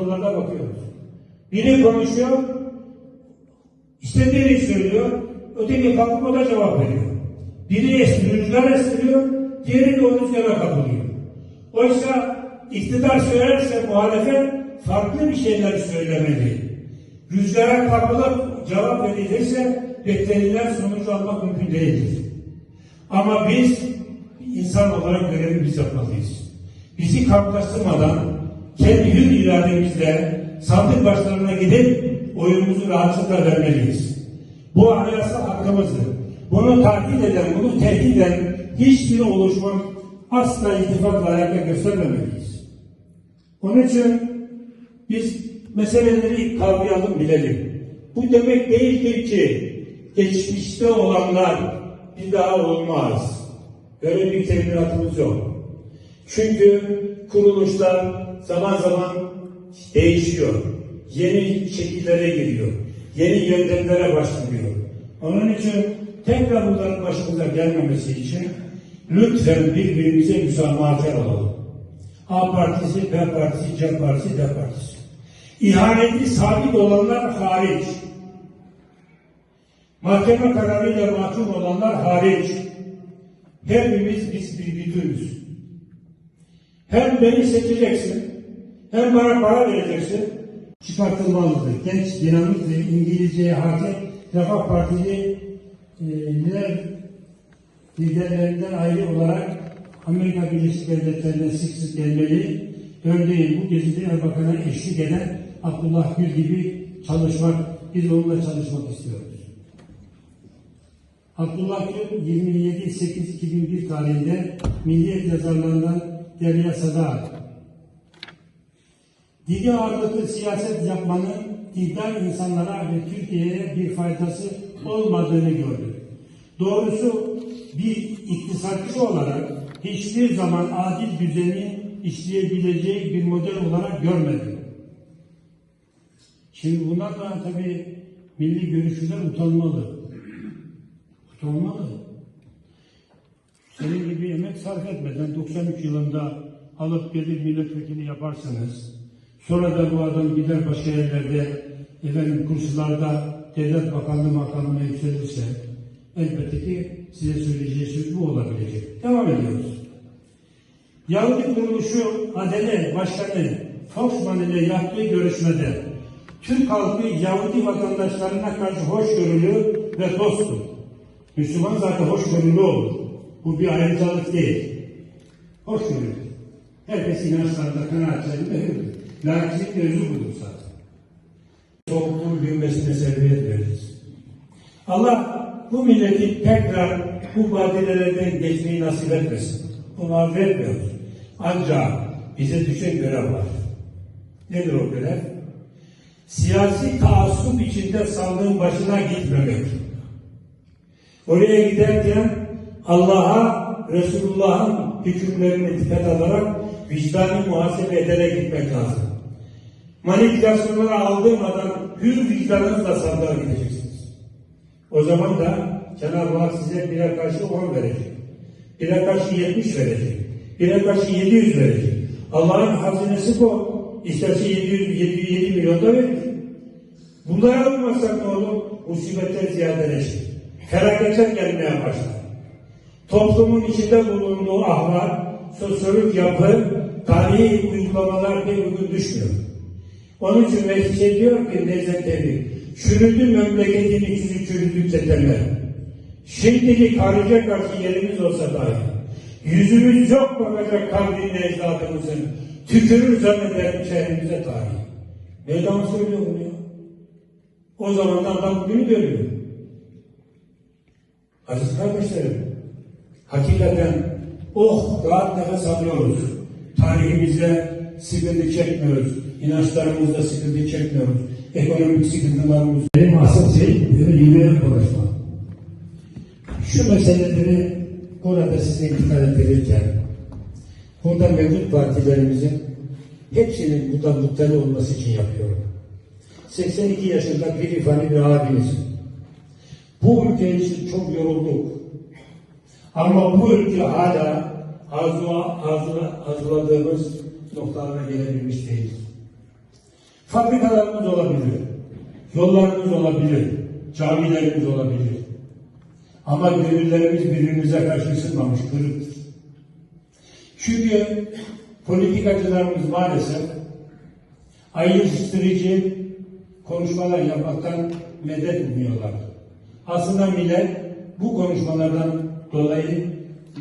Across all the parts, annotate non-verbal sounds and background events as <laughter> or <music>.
tablolarda bakıyoruz. Biri konuşuyor, istediğini söylüyor, öteki kalkıp o da cevap veriyor. Biri es- rüzgar estiriyor, diğeri de o rüzgara kapılıyor. Oysa iktidar söylerse muhalefet farklı bir şeyler söylemeli. Rüzgara kapılıp cevap verilirse beklenilen sonuç almak mümkün değildir. Ama biz insan olarak görevimizi yapmalıyız. Bizi kamplaştırmadan kendi hür irademizle sandık başlarına gidip oyumuzu rahatlıkla vermeliyiz. Bu anayasa hakkımızdır. Bunu takip eden, bunu tehdit eden hiçbir oluşma asla ittifakla ayakta göstermemeliyiz. Onun için biz meseleleri kavrayalım, bilelim. Bu demek değildir ki geçmişte olanlar bir daha olmaz. Böyle bir teminatımız yok. Çünkü kuruluşlar zaman zaman değişiyor. Yeni şekillere giriyor. Yeni yöntemlere başlıyor. Onun için tekrar bunların başımıza gelmemesi için lütfen birbirimize müsamahakar olalım. A partisi, B partisi, C partisi, D partisi. İhaneti sabit olanlar hariç. Mahkeme kararıyla mahkum olanlar hariç. Hepimiz biz bir bütünüz. Hem beni seçeceksin, hem bana para vereceksin. Çıkartılmalıdır. Genç, dinamik ve İngilizceye hakim Refah Partili e, lider, liderlerinden ayrı olarak Amerika Birleşik Devletleri'ne sık sık gelmeli. Örneğin bu gezide Erbakan'a eşlik eden Abdullah Gül gibi çalışmak, biz onunla çalışmak istiyoruz. Abdullah Gül 27-8-2001 tarihinde Milliyet yazarlarından Derya Sadar. Dini ağırlıklı siyaset yapmanın dindar insanlara ve Türkiye'ye bir faydası olmadığını gördü. Doğrusu bir iktisatçı olarak hiçbir zaman adil düzeni işleyebileceği bir model olarak görmedim. Şimdi bunlar da tabii milli görüşçüler utanmalı. Utanmalı. Senin gibi emek sarf etmeden 93 yılında alıp gelir milletvekili yaparsanız, sonra da bu adam gider başka yerlerde, efendim kurslarda devlet bakanlığı makamına yükselirse, elbette ki size söyleyeceği söz bu olabilecek. Devam ediyoruz. Yahudi kuruluşu Adele Başkanı Foxman ile yaptığı görüşmede Türk halkı Yahudi vatandaşlarına karşı hoşgörülü ve dosttur. Müslüman zaten hoşgörülü olur. Bu bir ayrıcalık değil. Hoşgörülü. Herkes inançlarında kanaatlerinde hürür. Lakin özü budur zaten. Toplum büyümesine sebebiyet veririz. Allah bu milleti tekrar bu badirelerden geçmeyi nasip etmesin. Bunu arzu. Ancak bize düşen görev var. Nedir o görev? Siyasi taassup içinde sandığın başına gitmemek. Oraya giderken Allah'a, Resulullah'ın hükümlerine dikkat alarak vicdani muhasebe ederek gitmek lazım. Manipülasyonlara aldırmadan hür vicdanınızla sandığa gideceksiniz. O zaman da Cenab-ı Hak size bire karşı 10 verecek. Bire karşı 70 verecek. Bire karşı 700 verecek. Allah'ın hazinesi bu. İsterse 700, 700, 7 milyon da verir. Bunlara uymazsak ne olur? Musibetler ziyadeleşir. Felaketler gelmeye başlar. Toplumun içinde bulunduğu ahlak, sosyolojik yapı, tarihi uygulamalar bir uygun düşmüyor. Onun için Mehdi diyor ki Nezet Evi, çürüdü memleketin içini çürüdü teteler. Şimdilik harice karşı yerimiz olsa dahi, yüzümüz yok bakacak kavlin ecdadımızın, tükürür zanneder şehrimize dahi. Mevlam söylüyor bunu ya. O zaman da adam bugünü görüyor. Aziz kardeşlerim, hakikaten oh rahat nefes alıyoruz. Tarihimizde sıkıntı çekmiyoruz. İnançlarımızda sıkıntı çekmiyoruz. Ekonomik sıkıntılarımız. Benim asıl şey yürüyen konuşma. Şu meseleleri burada size intikal ettirirken burada mevcut partilerimizin hepsinin burada mutlaka olması için yapıyorum. 82 yaşında bir ifade bir abimizim. Bu ülke için çok yorulduk. Ama bu ülke hala arzu, arzu, arzuladığımız noktalara gelebilmiş değil. Fabrikalarımız olabilir, yollarımız olabilir, camilerimiz olabilir. Ama gönüllerimiz birbirimize karşı ısınmamış, kırıktır. Çünkü politikacılarımız maalesef ayrıştırıcı konuşmalar yapmaktan medet umuyorlar. Aslında millet bu konuşmalardan dolayı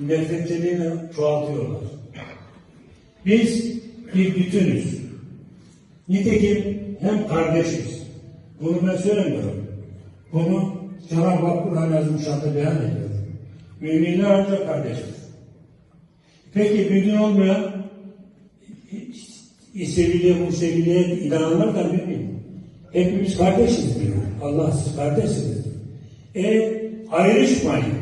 nefretlerini çoğaltıyorlar. Biz bir bütünüz. Nitekim hem kardeşiz. Bunu ben söylemiyorum. Bunu Cenab-ı Hak Kur'an yazmış adı beyan ediyor. Müminler ancak kardeştir. Peki mümin olmayan İseviliye, Museviliye inananlar da mümin. Hepimiz kardeşiz diyor. Allah siz kardeşsiniz. E ayrışmayın.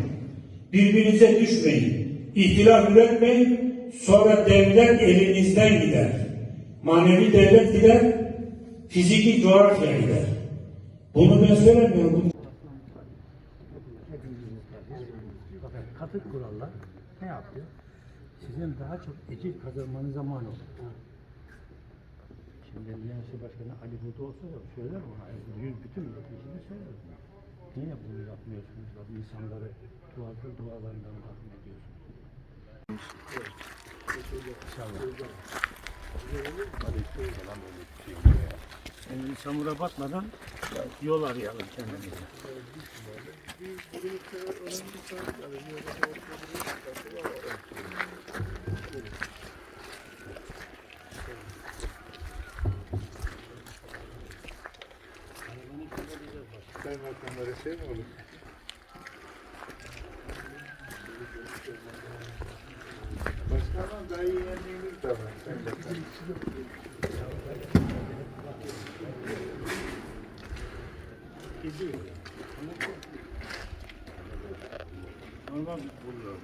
Birbirinize düşmeyin. İhtilaf üretmeyin. Sonra devlet elinizden gider. Manevi devlet gider. Fiziki coğrafya gider. Bunu ben söylemiyorum. Fakat katı kurallar ne yapıyor? Sizin daha çok ecil kazanmanıza mani oluyor. Şimdi Diyanet İşleri Başkanı Ali burada olsa da söyler ona. Yüz bütün milletvekili söyler. Niye bunu yapmıyorsunuz? da insanları dua, dualarından mahrum ediyorsunuz. İnşallah. Yani çamura batmadan yol arayalım kendimize. Kaymakamlara şey mi olur? Daha iyi yendiğimiz var. Kaymakam. Normal buluyorum.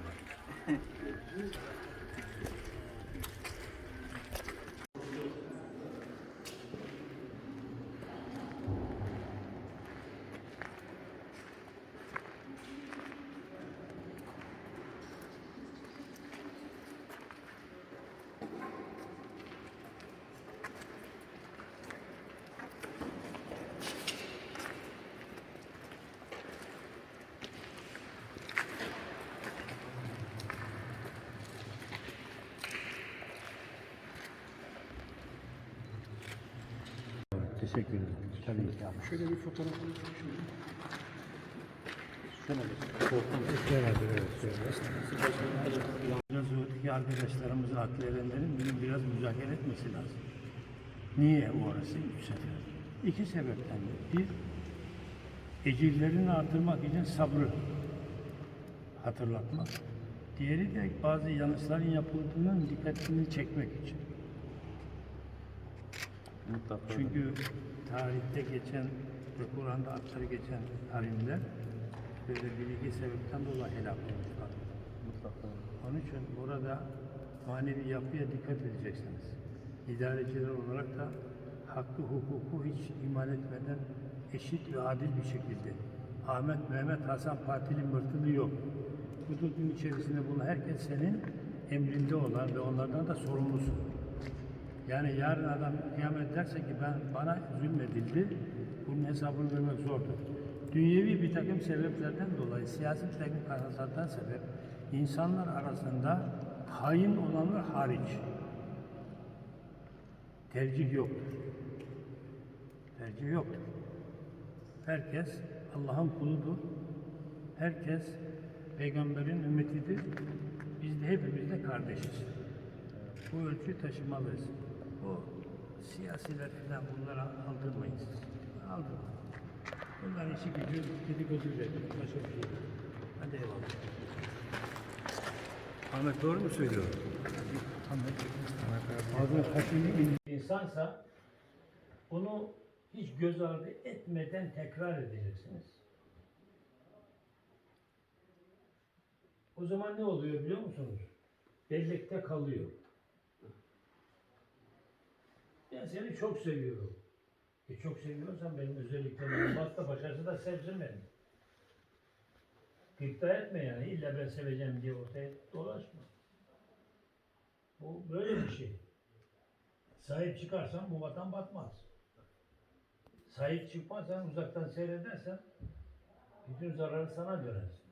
Teşekkür ederim. Tabii ki abi. Şöyle bir fotoğraf Şöyle bir Beraber evet. şöyle. Biraz öteki arkadaşlarımızın adliyelenlerin bunu biraz müzakere etmesi lazım. Niye orası üç sefer? İki sebepten de. Bir, ecillerini artırmak için sabrı hatırlatmak. Diğeri de bazı yanlışların yapıldığının dikkatini çekmek için. Mutlaka. Çünkü tarihte geçen ve Kur'an'da adları geçen harimler böyle bir iki sebepten dolayı helak olmuşlar. Mutlaka. Onun için burada manevi yapıya dikkat edeceksiniz. İdareciler olarak da hakkı, hukuku hiç iman etmeden eşit ve adil bir şekilde. Ahmet, Mehmet, Hasan partili mırtılı yok. Hududun içerisinde bulunan herkes senin emrinde olan ve onlardan da sorumlusun. Yani yarın adam kıyamet derse ki ben bana zulmedildi, bunun hesabını vermek zordur. Dünyevi bir takım sebeplerden dolayı, siyasi bir takım kaynaklardan sebep, insanlar arasında hain olanlar hariç tercih yoktur. Tercih yoktur. Herkes Allah'ın kuludur. Herkes peygamberin ümmetidir. Biz de hepimiz de kardeşiz. Bu ölçüyü taşımalıyız. O siyasiler falan bunlara aldırmayız. Aldırmayın. Bunların işi gücü dedikodu üretmek. Başka bir şey. Hadi eyvallah. Ahmet doğru mu söylüyor? Ağzına kaşını insansa bunu hiç göz ardı etmeden tekrar edeceksiniz. O zaman ne oluyor biliyor musunuz? Bellekte kalıyor. Ben seni çok seviyorum. E çok seviyorsan benim özelliklerimi <clears throat> basta başarısı da sevsin beni. İddia etme yani. İlla ben seveceğim diye ortaya dolaşma. Bu böyle bir şey. Sahip çıkarsan bu vatan batmaz. Sahip çıkmazsan, uzaktan seyredersen bütün zararı sana dönersin.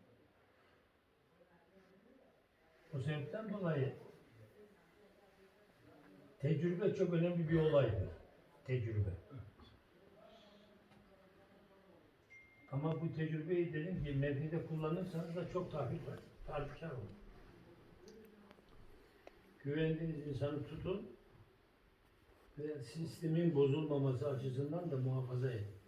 O sebepten dolayı tecrübe çok önemli bir olaydır. Tecrübe. Ama bu tecrübeyi dedim ki mevkide kullanırsanız da çok tahrik var. Tahrikkar olur. Güvendiğiniz insanı tutun ve sistemin bozulmaması açısından da muhafaza edin.